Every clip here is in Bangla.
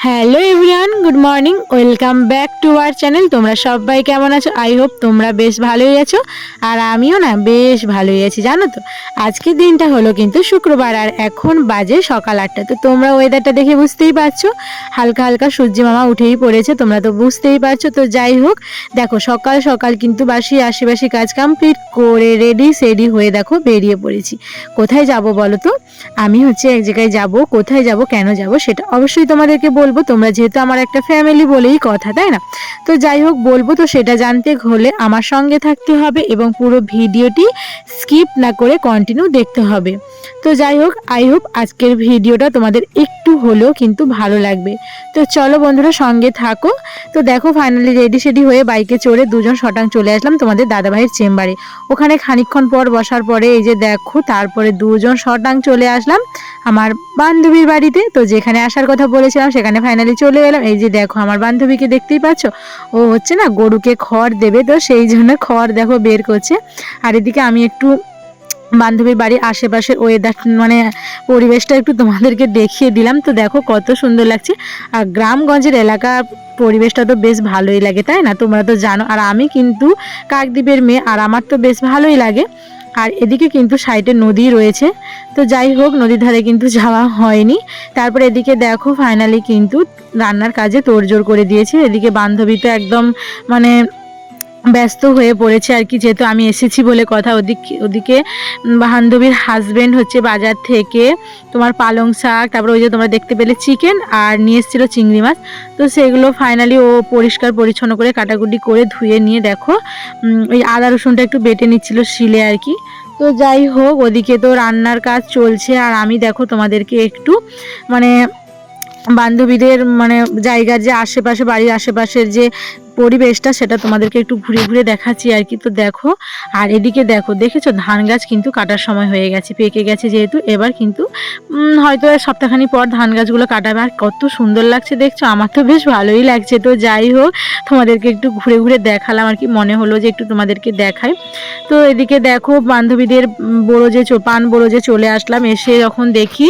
Hello everyone Good morning welcome back to our channel তোমরা সবাই কেমন আছো? আই হোপ তোমরা বেশ ভালোই আছো। আর আমিও না বেশ ভালোই আছি, জানো তো? আজকের দিনটা হলো কিন্তু শুক্রবার, আর এখন বাজে সকাল আটটা। তো তোমরা ওয়েদারটা দেখে বুঝতেই পারছ। হালকা হালকা সূর্যি মামা উঠেই পড়েছে, তোমরা তো বুঝতেই পারছ। তো যাই হোক, দেখো সকাল সকাল কিন্তু বাসি আশিবাসি কাজ কমপ্লিট করে রেডি সেডি হয়ে দেখো বেরিয়ে পড়েছি। কোথায় যাব বলো তো? আমি হচ্ছে এক জায়গায় যাব, কোথায় যাব, কেন যাব, সেটা অবশ্যই তোমাদেরকে বলব। তোমরা যেহেতু আমার একটা ফ্যামিলি বলেই কথা, তাই না? তো যাই হোক, বলব তো সেটা জানতে হলে আমার সঙ্গে থাকতে হবে এবং পুরো ভিডিওটি স্কিপ না করে কন্টিনিউ দেখতে হবে। তো যাই হোক আই হোপ আজকের ভিডিওটা তোমাদের একটু হলেও কিন্তু ভালো লাগবে। তো চলো বন্ধুরা, সঙ্গে থাকো। তো দেখো ফাইনালি রেডি সেডি হয়ে বাইকে চড়ে দুজন শটাং চলে আসলাম তোমাদের দাদাভাইয়ের চেম্বারে। ওখানে খানিকক্ষণ পর বসার পরে এই যে দেখো, তারপরে দুজন শটাং চলে আসলাম। আমার বান্ধবীর বাড়িতে। তো যেখানে আসার কথা বলেছিলাম, সেখানে ফাইনালি চলে এলাম। এই যে দেখো, আমার বান্ধবীকে দেখতেই পাচ্ছ? ও হচ্ছে না গরুকে খড় দেবে, তো সেই জন্য খড় দেখো বের করছে। আর এদিকে আমি একটু বান্ধবীর বাড়ির আশেপাশের ওয়েদার মানে পরিবেশটা একটু তোমাদেরকে দেখিয়ে দিলাম। তো দেখো কত সুন্দর লাগছে। আর গ্রামগঞ্জের এলাকা পরিবেশটা তো বেশ ভালোই লাগে, তাই না? তোমরা তো জানো। আর আমি কিন্তু কাকদ্বীপের মেয়ে, আর আমার তো বেশ ভালোই লাগে। আর এদিকে কিন্তু সাইডে নদী রয়েছে। তো যাই হোক, নদীর ধারে কিন্তু যাওয়া হয়নি। তারপর এদিকে দেখো ফাইনালি কিন্তু রান্নার কাজে তোড়জোড় করে দিয়েছে। এদিকে বান্ধবী তো একদম মানে ব্যস্ত হয়ে পড়েছে আর কি, যেহেতু আমি এসেছি বলে কথা। ওদিকে ওদিকে বান্ধবীর হাজবেন্ড হচ্ছে বাজার থেকে তোমার পালং শাক, তারপর ওই যে তোমরা দেখতে পেলে চিকেন আর নিয়ে এসেছিল চিংড়ি মাছ। তো সেগুলো ফাইনালি ও পরিষ্কার পরিচ্ছন্ন করে কাটাকুটি করে ধুয়ে নিয়ে দেখো ওই আদা রসুনটা একটু বেটে নিচ্ছিল শিলে আর কি। তো যাই হোক, ওদিকে তো রান্নার কাজ চলছে আর আমি দেখো তোমাদেরকে একটু মানে বান্ধবীদের মানে জায়গার যে আশেপাশে, বাড়ির আশেপাশের যে পরিবেশটা সেটা তোমাদেরকে একটু ঘুরে ঘুরে দেখাচ্ছি আর কি। তো দেখো, আর এদিকে দেখো, দেখেছ? ধান গাছ কিন্তু কাটার সময় হয়ে গেছে, পেকে গেছে যেহেতু। এবার কিন্তু হয়তো সপ্তাহখানি পর ধান গাছগুলো কাটাবে। আর কত সুন্দর লাগছে, দেখছ? আমার তো বেশ ভালোই লাগছে। তো যাই হোক, তোমাদেরকে একটু ঘুরে ঘুরে দেখালাম আর কি। মনে হলো যে একটু তোমাদেরকে দেখাই। তো এদিকে দেখো, বান্ধবীদের বড়ো যে পান বড়ো যে চলে আসলাম, এসে যখন দেখি,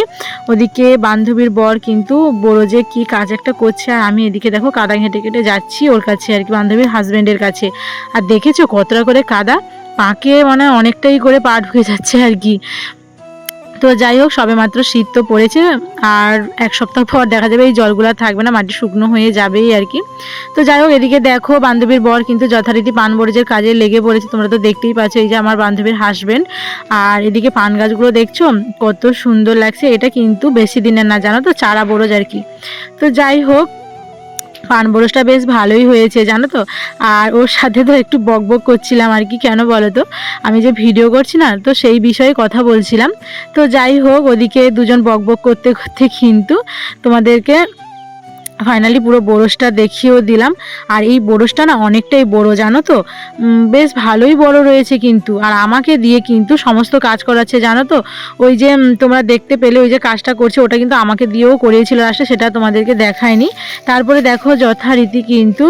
ওদিকে বান্ধবীর বর কিন্তু বড় যে কি কাজ একটা করছে। আর আমি এদিকে দেখো কাদা ঘেঁটে কেটে যাচ্ছি ওর কাছে। আর কি, বান্ধবীর হাজবেন্ডের কাছে। আর দেখেছ কতটা করে কাদা? পাকে মানে অনেকটাই করে পা ঢুকে যাচ্ছে আর কি। তো যাই হোক সবে মাত্র শীত তো পড়েছে, আর এক সপ্তাহ পর দেখা যাবে এই জলগুলো থাকবে না, মাটি শুকনো হয়ে যাবেই আর কি। তো যাই হোক, এদিকে দেখো বান্ধবীর বর কিন্তু যথারীতি পান বরজের কাজে লেগে পড়েছে, তোমরা তো দেখতেই পাচ্ছ এই যে আমার বান্ধবীর হাজবেন্ড আর এদিকে পান গাছগুলো দেখছ? কত সুন্দর লাগছে, এটা কিন্তু বেশি দিনের না, জানো তো? চারা বরজ আর কি। তো যাই হোক পান বরজটা বেশ ভালোই হয়েছে, জানো তো? আর ওর সাথে তো একটু বক বক করছিলাম আর কি, কেন বলো তো? আমি যে ভিডিও করছি না, তো সেই বিষয়ে কথা বলছিলাম। তো যাই হোক, ওদিকে দুজন বক বক করতে করতে কিন্তু তোমাদেরকে ফাইনালি পুরো বরসটা দেখিয়েও দিলাম। আর এই বরসটা না অনেকটাই বড়, জানো তো? বেশ ভালোই বড় রয়েছে কিন্তু। আর আমাকে দিয়ে কিন্তু সমস্ত কাজ করাচ্ছে, জানো তো? ওই যে তোমরা দেখতে পেলে ওই যে কাজটা করছে, ওটা কিন্তু আমাকে দিয়েও করিয়েছিল আসলে সেটা তোমাদেরকে দেখায়নি। তারপরে দেখো যথারীতি কিন্তু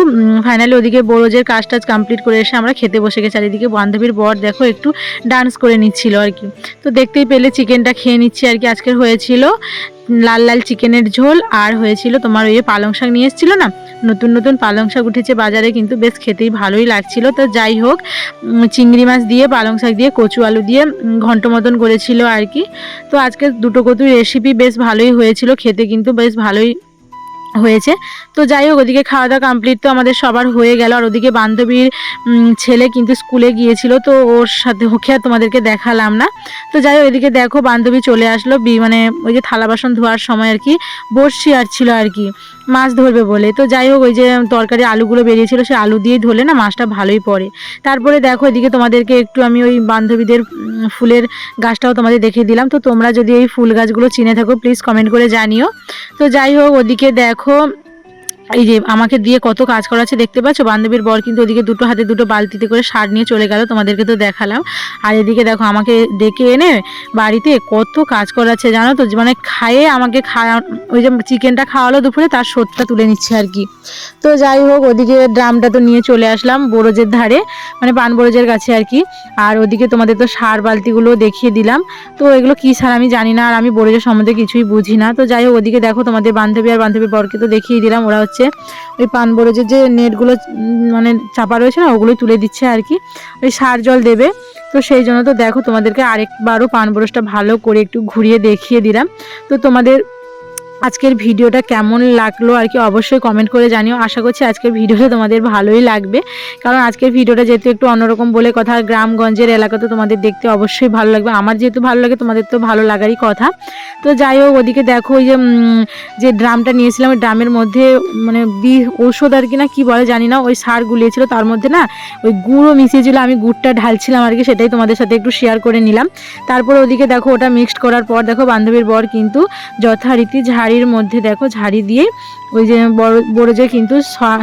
ফাইনালি ওদিকে বড়জের কাজ টাজ কমপ্লিট করে এসে আমরা খেতে বসে গেছি। আর এদিকে বান্ধবীর বর, দেখো, একটু ডান্স করে নিচ্ছিল আর কি। তো দেখতেই পেলে, চিকেনটা খেয়ে নিচ্ছি আর কি, আজকের হয়েছিল। লাল লাল চিকেনের ঝোল, আর হয়েছিল তোমার ওই যে পালং শাক নিয়ে এসেছিল না? নতুন নতুন পালং শাক উঠেছে বাজারে, কিন্তু বেশ খেতেই ভালোই লাগছিল। তো যাই হোক চিংড়ি মাছ দিয়ে, পালং শাক দিয়ে, কচু আলু দিয়ে ঘন্ট মতন করেছিল আর কি। তো আজকে দুটো কতুই রেসিপি বেশ ভালোই হয়েছিল, খেতে কিন্তু বেশ ভালোই হয়েছে। তো যাই হোক, ওদিকে খাওয়া দাওয়া কমপ্লিট তো আমাদের সবার হয়ে গেল। আর ওদিকে বান্ধবীর ছেলে কিন্তু স্কুলে গিয়েছিল, তো ওর সাথে, ওকে আর তোমাদেরকে দেখালাম না। তো যাই হোক, এদিকে দেখো, বান্ধবী চলে আসলো, বি- মানে ওই যে থালা বাসন ধোয়ার সময় আর কি বসছি আর ছিল আর কি, মাছ ধরবে বলে। তো যাই হোক, ওই যে তরকারি আলুগুলো বেরিয়েছিল, সে আলু দিয়েই ধরলে না মাছটা ভালোই পড়ে। তারপরে দেখো, এদিকে তোমাদেরকে একটু আমি ওই বান্ধবীদের ফুলের গাছটাও তোমাদের দেখিয়ে দিলাম। তো তোমরা যদি এই ফুল গাছগুলো চিনে থাকো প্লিজ কমেন্ট করে জানিও। তো যাই হোক, ওদিকে দেখো এই যে আমাকে দিয়ে কত কাজ করাচ্ছে দেখতে পাচ্ছ? বান্ধবীর বর কিন্তু ওদিকে দুটো হাতে দুটো বালতিতে করে সার নিয়ে চলে গেল, তোমাদেরকে তো দেখালাম। আর এদিকে দেখো আমাকে ডেকে এনে বাড়িতে কত কাজ করাচ্ছে জানো তো? মানে খায়ে আমাকে খাওয়া, ওই যে চিকেনটা খাওয়ালো দুপুরে, তার শোধটা তুলে নিচ্ছে আর কি। তো যাই হোক, ওদিকে ড্রামটা তো নিয়ে চলে আসলাম বরজের ধারে মানে পান বরজের কাছে আর কি। আর ওদিকে তোমাদের তো সার বালতিগুলো দেখিয়ে দিলাম। তো এগুলো কী সার আমি জানি না, আর আমি বরজের সম্বন্ধে কিছুই বুঝি না। তো যাই হোক, ওদিকে দেখো তোমাদের বান্ধবী আর বান্ধবীর বরকে তো দেখিয়ে দিলাম, ওরা হচ্ছে ওই পান বরজের যে নেটগুলো মানে চাপা রয়েছে না, ওগুলোই তুলে দিচ্ছে আর কি। ওই সার জল দেবে। তো সেই জন্য তো দেখো তোমাদেরকে আরেকবারও পান বরজটা ভালো করে একটু ঘুরিয়ে দেখিয়ে দিলাম। তো তোমাদের আজকের ভিডিওটা কেমন লাগল আর কি অবশ্যই কমেন্ট করে জানিও। আশা করছি আজকের ভিডিওটা তোমাদের ভালোই লাগবে। কারণ আজকের ভিডিওটা যেহেতু একটু অন্যরকম বলে কথা, গ্রামগঞ্জের এলাকাতে তোমাদের দেখতে অবশ্যই ভালো লাগবে। আমার যেহেতু ভালো লাগে, তোমাদের তো ভালো লাগারই কথা। তো যাই হোক, ওদিকে দেখো ওই যে যে ড্রামটা নিয়েছিলাম, ওই ড্রামের মধ্যে মানে বি ঔষধ আর কি না কী বলে জানি না, ওই সার গুলিয়েছিল। তার মধ্যে না ওই গুঁড়ো মিশিয়েছিল, আমি গুড়টা ঢালছিলাম আর কি, সেটাই তোমাদের সাথে একটু শেয়ার করে নিলাম। তারপর ওদিকে দেখো ওটা মিক্সড করার পর, দেখো বান্ধবীর বর কিন্তু যথারীতি ঝাড়ির মধ্যে দেখো ঝাড়ি দিয়ে ওই যে বড় বড় যে কিন্তু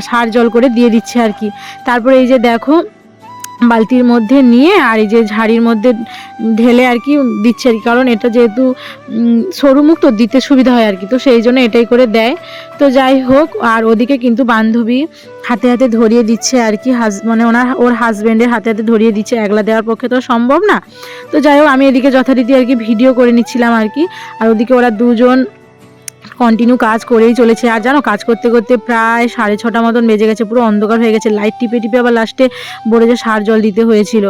সার জল করে দিয়ে দিচ্ছে আর কি। তারপরে এই যে দেখো বালতির মধ্যে নিয়ে আর এই যে ঝাড়ির মধ্যে ঢেলে আর কি দিচ্ছে আর কি। কারণ এটা যেহেতু উম, সরু মুখ তো দিতে সুবিধা হয় আর কি। তো সেই জন্য এটাই করে দেয়। তো যাই হোক আর ওদিকে কিন্তু বান্ধবী হাতে হাতে ধরিয়ে দিচ্ছে আর কি। হাজ মানে ওনার ওর হাজব্যান্ডের হাতে হাতে ধরিয়ে দিচ্ছে। একলা দেওয়ার পক্ষে তো সম্ভব না। তো যাই হোক আমি এদিকে যথারীতি আর কি ভিডিও করে নিচ্ছিলাম আর কি। আর ওদিকে ওরা দুজন কন্টিনিউ কাজ করেই চলেছে। আর জানো, কাজ করতে করতে প্রায় সাড়ে ছটা মতন বেজে গেছে, পুরো অন্ধকার হয়ে গেছে। লাইট টিপে টিপে আবার লাস্টে যে সার জল দিতে হয়েছিল।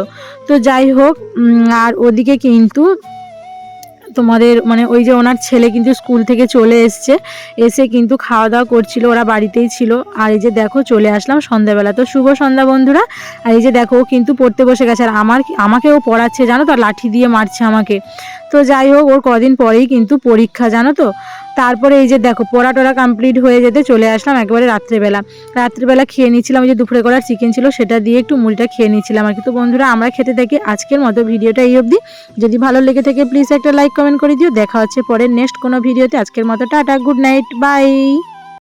তো যাই হোক আর ওদিকে কিন্তু তোমাদের মানে ওই যে ওনার ছেলে কিন্তু স্কুল থেকে চলে এসছে। এসে কিন্তু খাওয়া দাওয়া করছিল, ওরা বাড়িতেই ছিল। আর এই যে দেখো, চলে আসলাম সন্ধ্যাবেলা। তো শুভ সন্ধ্যা বন্ধুরা, আর এই যে দেখো, ও কিন্তু পড়তে বসে গেছে। আর আমার আমাকেও পড়াচ্ছে, জানো তো লাঠি দিয়ে মারছে আমাকে। তো যাই হোক, ওর কদিন পরেই কিন্তু পরীক্ষা, জানো তো? তারপরে এই যে দেখো, পড়া টড়া কমপ্লিট হয়ে যেতে চলে আসলাম একেবারে রাত্রেবেলা। রাত্রেবেলা খেয়ে নিয়েছিলাম যে দুপুরে করার চিকেন ছিল, সেটা দিয়ে একটু মুড়িটা খেয়ে নিয়েছিলাম আর কিন্তু বন্ধুরা, আমরা খেতে থাকি আজকের মতো ভিডিওটা এই অবধি। যদি ভালো লেগে থাকে প্লিজ একটা লাইক কমেন্ট করে দিও। দেখা হচ্ছে পরের নেক্সট কোনো ভিডিওতে। আজকের মতো টাটা গুড নাইট বাই